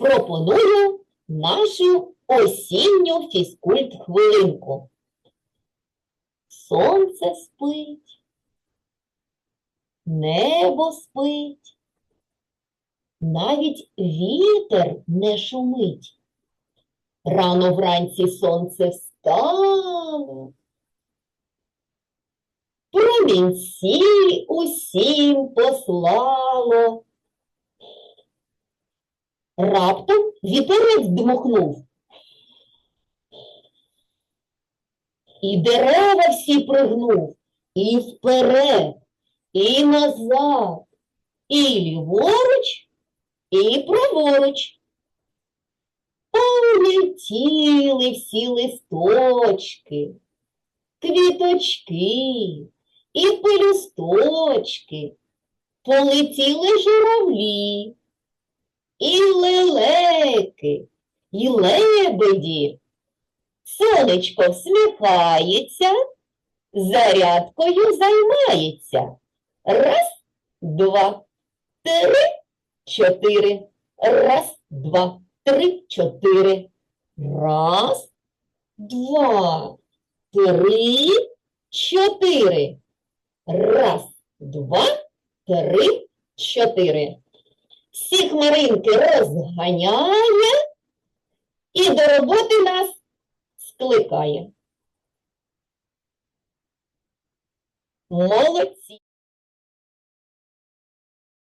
пропоную нашу осінню фізкульт-хвилинку. Сонце спить, небо спить, навіть вітер не шумить. Рано вранці сонце встало. Промінці усім послало. Раптом вітерець дмухнув. І дерева всі пригнув, і вперед, і назад, і ліворуч, і праворуч. Полетіли всі листочки, квіточки і пелюсточки, полетіли журавлі, лелеки, і лебеді. Сонечко всміхається, зарядкою займається. Раз, два, три, чотири. Раз, два, три, чотири. Раз, два, три, чотири. Раз, два, три, чотири. Всі хмаринки розганяє і до роботи нас скликає. Молодці!